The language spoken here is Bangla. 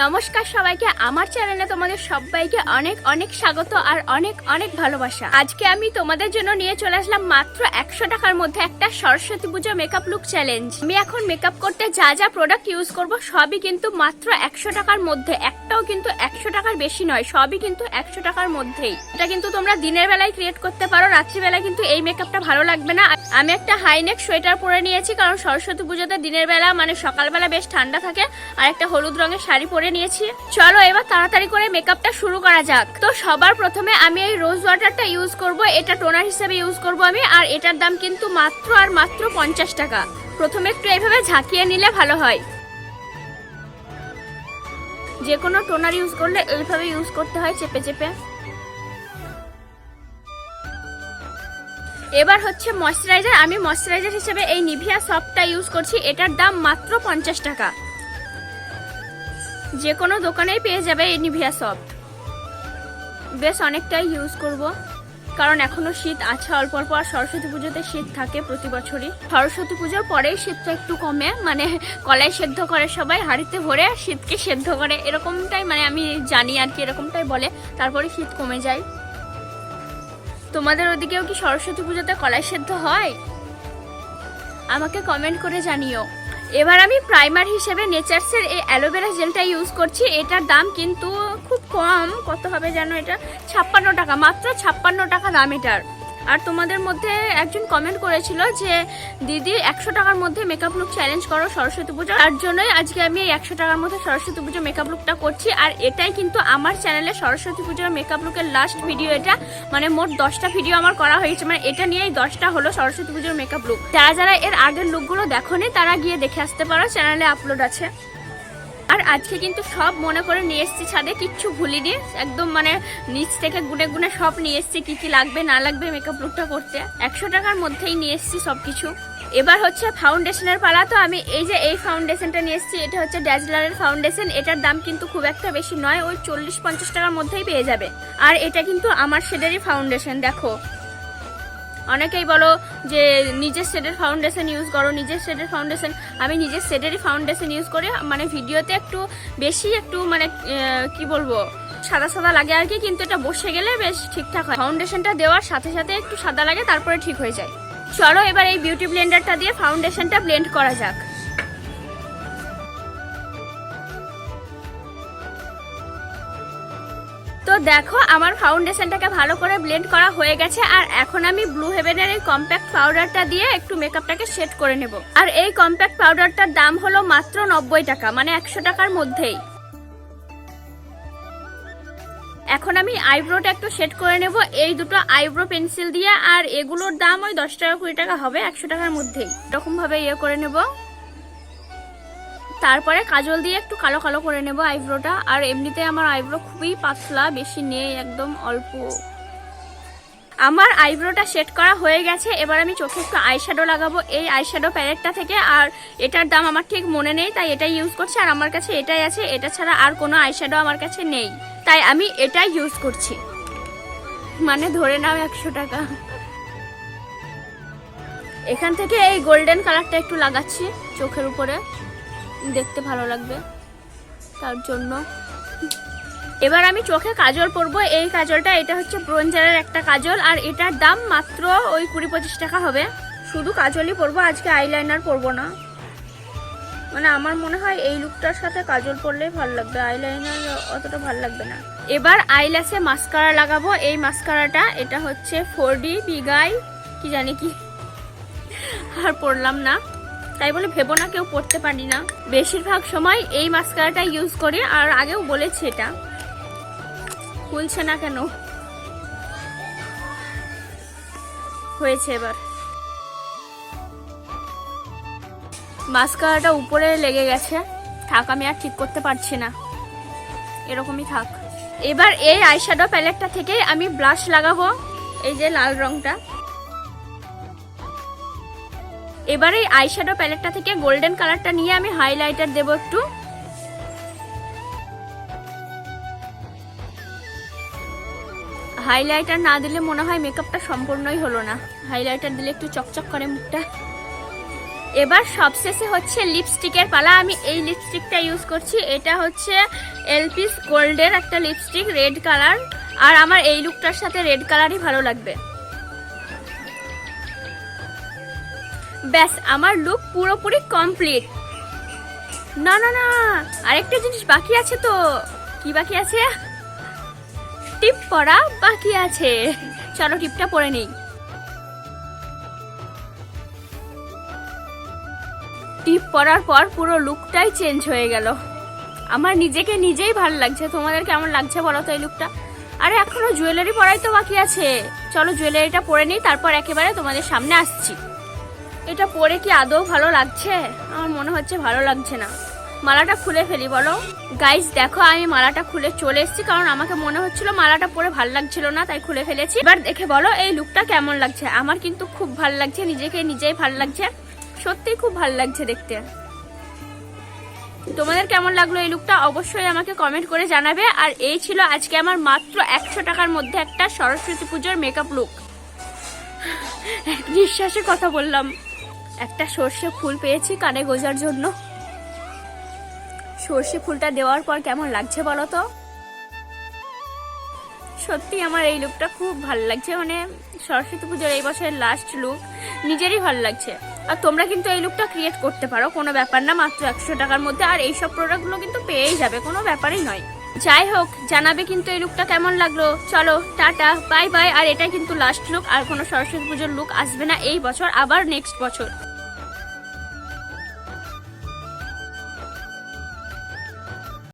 নমস্কার সবাইকে, আমার চ্যানেলে তোমাদের সবাইকে অনেক অনেক স্বাগত আর অনেক অনেক ভালোবাসা। আজকে আমি তোমাদের জন্য নিয়ে চলে আসলাম মাত্র একশো টাকার মধ্যে একটা সরস্বতী পুজো মেকআপ লুক চ্যালেঞ্জ আমি এখন মেকআপ করতে যা যা প্রোডাক্ট ইউজ করব, সবই কিন্তু মাত্র একশো টাকার মধ্যে। একটাও কিন্তু একশো টাকার বেশি নয়, সবই কিন্তু একশো টাকার মধ্যেই। এটা কিন্তু তোমরা দিনের বেলায় ক্রিয়েট করতে পারো, রাত্রিবেলায় কিন্তু এই মেকআপটা ভালো লাগবে না। আমি একটা হাইনেক সোয়েটার পরে নিয়েছি, কারণ সরস্বতী পুজোতে দিনের বেলা মানে সকালবেলা বেশ ঠান্ডা থাকে, আর একটা হলুদ রঙের শাড়ি পরে নিয়েছি। চলো এবার তাড়াতাড়ি করে মেকআপটা শুরু করা যাক। তো সবার প্রথমে আমি এই রোজ ওয়াটারটা ইউজ করব। এটা টোনার হিসেবে ইউজ করব আমি। আর এটার দাম কিন্তু মাত্র আর মাত্র পঞ্চাশ টাকা। প্রথমে একটু এইভাবে ঝাঁকিয়ে নিলে ভালো হয়। যে কোনো টোনার ইউজ করলে এইভাবে ইউজ করতে হয় চেপে চেপে। এবার হচ্ছে ময়শ্চারাইজার আমি ময়শ্চারাইজার হিসেবে এই নিভিয়া সফটটা ইউজ করছি। এটার দাম মাত্র পঞ্চাশ টাকা। যে কোনো দোকানেই পেয়ে যাবে এই নিভিয়া সফট। বেশ, অনেকটাই ইউজ করব। কারণ এখনও শীত আছে অল্প অল্প আর সরস্বতী পুজোতে শীত থাকে প্রতি বছরই। সরস্বতী পুজোর পরেই শীতটা একটু কমে মানে কলাই সেদ্ধ করে সবাই, হাঁড়িতে ভরে শীতকে সেদ্ধ করে। এরকমটাই মানে আমি জানি আর কি, এরকমটাই বলে। তারপরে শীত কমে যায়। তোমাদের ওদিকেও কি সরস্বতী পুজোতে কলাই সেদ্ধ হয়? আমাকে কমেন্ট করে জানিও। এবার আমি প্রাইমার হিসেবে নেচার্সের এই অ্যালোভেরা জেলটা ইউজ করছি। এটার দাম কিন্তু খুব কম। কত হবে যেন এটা? ছাপ্পান্ন টাকা, মাত্র ছাপ্পান্ন টাকা দাম এটার। আর তোমাদের মধ্যে একজন কমেন্ট করেছিল যে, দিদি, একশো টাকার মধ্যে মেকআপ লুক চ্যালেঞ্জ করো সরস্বতী পুজো তার জন্যই আজকে আমি এই একশো টাকার মধ্যে সরস্বতী পুজো মেকআপ লুকটা করছি। আর এটাই কিন্তু আমার চ্যানেলে সরস্বতী পুজোর মেকআপ লুকের লাস্ট ভিডিও এটা। মানে মোট দশটা ভিডিও আমার করা হয়েছে। মানে এটা নিয়েই দশটা হলো সরস্বতী পুজোর মেকআপ লুক যারা যারা এর আগের লুকগুলো দেখোনি, তারা গিয়ে দেখে আসতে পারো। চ্যানেলে আপলোড আছে। আর আজকে কিন্তু সব মনে করে নিয়ে এসেছি ছাদে, কিচ্ছু ভুলিনি। একদম মানে নিচ থেকে গুনে গুনে সব নিয়ে এসেছি, কি কি লাগবে, না লাগবে মেকআপ লুকটা করতে। একশো টাকার মধ্যেই নিয়ে এসেছি সব কিছু এবার হচ্ছে ফাউন্ডেশনের পালা, তো আমি এই যে এই ফাউন্ডেশনটা নিয়ে এসেছি, এটা হচ্ছে ড্যাজলারের ফাউন্ডেশন এটার দাম কিন্তু খুব একটা বেশি নয়, ওই চল্লিশ পঞ্চাশ টাকার মধ্যেই পেয়ে যাবে। আর এটা কিন্তু আমার শেডেরই ফাউন্ডেশন দেখো। অনেকেই বলো যে নিজের শেডের ফাউন্ডেশন ইউজ করো, নিজের শেডের ফাউন্ডেশন আমি নিজের শেডেরই ফাউন্ডেশন ইউজ করে মানে ভিডিওতে একটু বেশি একটু মানে কি বলব, সাদা সাদা লাগে আর কি, কিন্তু এটা বসে গেলে বেশ ঠিকঠাক হয়। ফাউন্ডেশনটা দেওয়ার সাথে সাথে একটু সাদা লাগে, তারপরে ঠিক হয়ে যায়। চলো এবার এই বিউটি ব্লেন্ডারটা দিয়ে ফাউন্ডেশনটা ব্লেন্ড করা যাক। তো দেখো, আমার ফাউন্ডেশনটাকে ভালো করে ব্লেন্ড করা হয়ে গেছে, আর এখন আমি ব্লু হেভেনের এই কম্প্যাক্ট পাউডারটা দিয়ে একটু মেকআপটাকে সেট করে নেব। আর এই কম্প্যাক্ট পাউডারটার দাম হলো মাত্র নব্বই টাকা মানে একশো টাকার মধ্যেই। এখন আমি আইব্রোটা একটু সেট করে নেব, এই দুটো আইব্রো পেন্সিল দিয়ে, আর এগুলোর দাম ওই দশ টাকা কুড়ি টাকা হবে, একশো টাকার মধ্যেই। এরকম ভাবে ইয়ে করে নেব। তারপরে কাজল দিয়ে একটু কালো কালো করে নেব আইব্রোটা। আর এমনিতে আমার আইব্রো খুবই পাতলা, বেশি নেই, একদম অল্প। আমার আইব্রোটা সেট করা হয়ে গেছে, এবার আমি চোখে একটু আইশ্যাডো লাগাবো। এই আইশ্যাডো প্যালেটটা থেকে আর এটার দাম আমার ঠিক মনে নেই, তাই এটাই ইউজ করছি। আর আমার কাছে এটাই আছে, এটা ছাড়া আর কোনো আইশ্যাডো আমার কাছে নেই। তাই আমি এটাই ইউজ করছি। মানে ধরে নাও একশো টাকা। এখান থেকে এই গোল্ডেন কালারটা একটু লাগাচ্ছি চোখের উপরে। দেখতে ভালো লাগবে। তার জন্য। এবার আমি চোখে কাজল পরবো। এই কাজলটা, এটা হচ্ছে ব্রোঞ্জারের একটা কাজল, আর এটার দাম মাত্র ওই কুড়ি পঁচিশ টাকা হবে। শুধু কাজলই পরবো, আজকে আইলাইনার পরবো না। মানে আমার মনে হয় এই লুকটার সাথে কাজল পরলেই ভালো লাগবে, আইলাইনার অতটা ভালো লাগবে না। এবার আইল্যাসে মাস্কারা লাগাবো। এই মাস্কারাটা, এটা হচ্ছে ফোর ডি বিগাই, কি জানি কি। আর পরলাম না। তাই বলে ভেবো না, কেউ পড়তে পারি না। বেশিরভাগ সময় এই মাস্কারাটা ইউজ করি, আর আগেও বলেছি এটা। খুলছে না কেন? হয়েছে এবার। মাস্কারাটা উপরে লেগে গেছে। থাক, আমি আর ঠিক করতে পারছি না। এরকমই থাক। এবার এই আইশ্যাডো প্যালেটটা থেকে আমি ব্লাশ লাগাবো। এই যে লাল রংটা। এবার এই আইশ্যাডো প্যালেটটা থেকে গোল্ডেন কালারটা নিয়ে আমি হাইলাইটার দেব একটু। হাইলাইটার না দিলে মনে হয় মেকআপটা সম্পূর্ণই হলো না। হাইলাইটার দিলে একটু চকচক করে মুখটা। এবার সবশেষে হচ্ছে লিপস্টিকের পালা। আমি এই লিপস্টিকটা ইউজ করছি। এটা হচ্ছে এলপিস গোল্ডের একটা লিপস্টিক রেড কালার আর আমার এই লুকটার সাথে রেড কালারই ভালো লাগবে। ব্যাস, আমার লুক পুরোপুরি কমপ্লিট না না না, আরেকটা জিনিস বাকি আছে তো। কি বাকি আছে? টিপ পরা বাকি আছে। চলো টিপটা পরে নেই। টিপ পরার পর পুরো লুকটাই চেঞ্জ হয়ে গেল। আমার নিজেকে নিজেই ভালো লাগছে। তোমাদের কেমন লাগছে বলো তো এই লুকটা আরে, এখনও জুয়েলারি পরাই তো বাকি আছে। চলো জুয়েলারিটা পরে নিই, তারপর একেবারে তোমাদের সামনে আসছি। এটা পরে কি আদৌ ভালো লাগছে? আমার মনে হচ্ছে ভালো লাগছে না। মালাটা খুলে ফেলি, বলো। গাইস দেখো, আমি মালাটা খুলে চলে এসেছি, কারণ আমাকে মনে হচ্ছিল মালাটা পরে ভালো লাগছিল না, তাই খুলে ফেলেছি। এবার দেখে বলো, এই লুকটা কেমন লাগছে? আমার কিন্তু খুব ভালো লাগছে, নিজেকে নিজেই ভালো লাগছে। সত্যিই খুব ভালো লাগছে দেখতে। তোমাদের কেমন লাগল এই লুকটা অবশ্যই আমাকে কমেন্ট করে জানাবে। আর এই ছিল আজকে আমার মাত্র একশো টাকার মধ্যে একটা সরস্বতী পুজোর মেকআপ লুক নিঃশ্বাসে কথা বললাম। একটা সর্ষে ফুল পেয়েছি কানে গোজার জন্য। সর্ষে ফুলটা দেওয়ার পর কেমন লাগছে বলো তো? সত্যি আমার এই লুকটা খুব ভালো লাগছে মানে সরস্বতী পুজোর এই বছরের লাস্ট লুক নিজেরই ভালো লাগছে। আর তোমরা কিন্তু এই লুকটা ক্রিয়েট করতে পারো, কোনো ব্যাপার না, মাত্র একশো টাকার মধ্যে। আর এইসব প্রোডাক্টগুলো কিন্তু পেয়েই যাবে, কোনো ব্যাপারই নয়। যাই হোক, জানাবে কিন্তু এই লুকটা কেমন লাগল। চলো, টাটা বাই বাই আর এটা কিন্তু লাস্ট লুক আর কোনো সরস্বতী পুজোর লুক আসবে না এই বছর, আবার নেক্সট বছর।